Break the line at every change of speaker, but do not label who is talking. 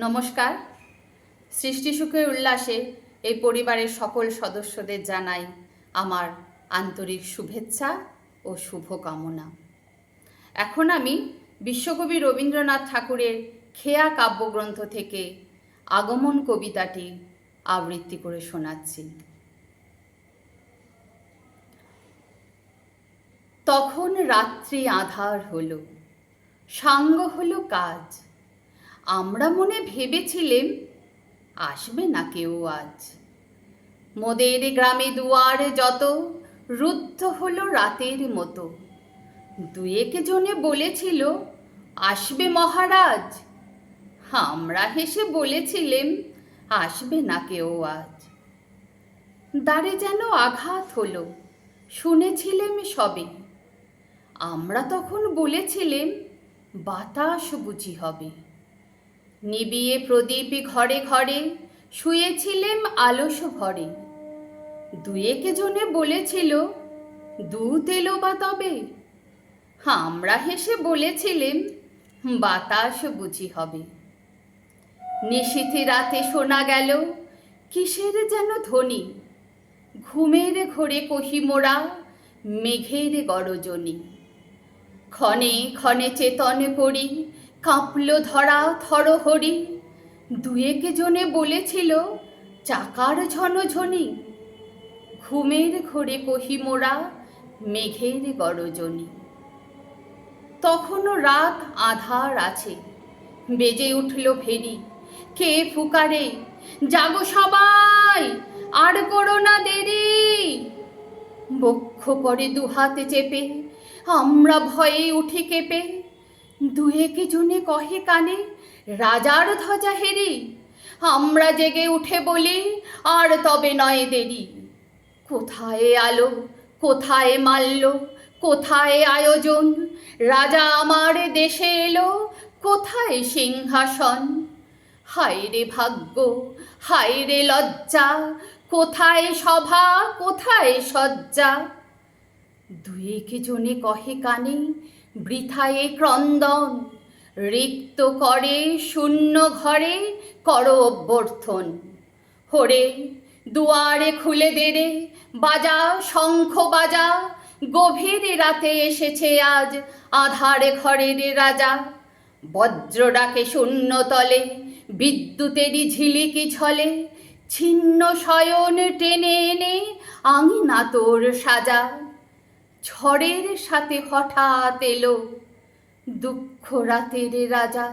নমস্কার। সৃষ্টি সুখের উল্লাসে এই পরিবারের সকল সদস্যদের জানাই আমার আন্তরিক শুভেচ্ছা ও শুভকামনা। এখন আমি বিশ্বকবি রবীন্দ্রনাথ ঠাকুরের খেয়া কাব্যগ্রন্থ থেকে আগমন কবিতাটি আবৃত্তি করে শোনাচ্ছি। তখন রাত্রি আধার হলো, সাঙ্গ হলো কাজ আমরা মনে ভেবেছিলেম, আসবে না কেউ আজ। মোদের গ্রামে দুয়ারে যত, রুদ্ধ হলো রাতের মতো। দুয়েক জনে বলেছিল, আসবে মহারাজ। আমরা হেসে বলেছিলেম, আসবে না কেউ আজ। দ্বারে যেন আঘাত হলো, শুনেছিলেম সবে। আমরা তখন বলেছিলেম, বাতাস বুঝি হবে। নিবিয়ে প্রদীপ ঘরে ঘরে শুয়েছিলেম আলস ভরে। দুয়েক জনে বলেছিল, দুধ এলো বা তবে? আমরা হেসে বলেছিলেন বাতাস বুঝি হবে। নিশীথি রাতে শোনা গেল, কিসের যেন ধ্বনি? ঘুমের ঘোরে কহি মোড়া মেঘের গরজনী। ক্ষণে ক্ষণে চেতন করি কাঁপল ধরা থরহরি দুয়েক জনে বলেছিল, চাকার ঝনঝনি ঘুমের ঘোরে কহি মোড়া মেঘের গরজনী। তখনও রাত আধার আছে, বেজে উঠল ফেরি। কে ফুকারে? জাগো সবাই, আর করো না দেরি। বক্ষ পরে দুহাতে চেপে, আমরা ভয়ে উঠে কেঁপে। দুয়েক জনে কহে কানে, রাজার ধ্বজা হেরি? আমরা জেগে উঠে বলি, আর তবে নয় দেরি। কোথায় আলো, কোথায় মাল্য, কোথায় আয়োজন? রাজা আমার দেশে এলো, কোথায় সিংহাসন? হায় রে ভাগ্য হায় রে লজ্জা, কোথায় সভা, কোথায় সজ্জা দুয়েক জনে কহে কানে বৃথায়ে ক্রন্দন, রিক্ত করে শূন্য ঘরে কর অভ্যর্থন। হরে, দুয়ারে খুলে দেরে বাজা, শঙ্খ বাজা, গভীর রাতে এসেছে আজ আধারে ঘরের রাজা। বজ্র ডাকে শূন্য তলে, বিদ্যুতেরই ঝিলিকি ছলে, ছিন্ন শয়ন টেনে এনে আঙিনা তোর সাজা। ঝড়ের সাথে হঠাৎ এলো দুঃখ রাতের রাজা।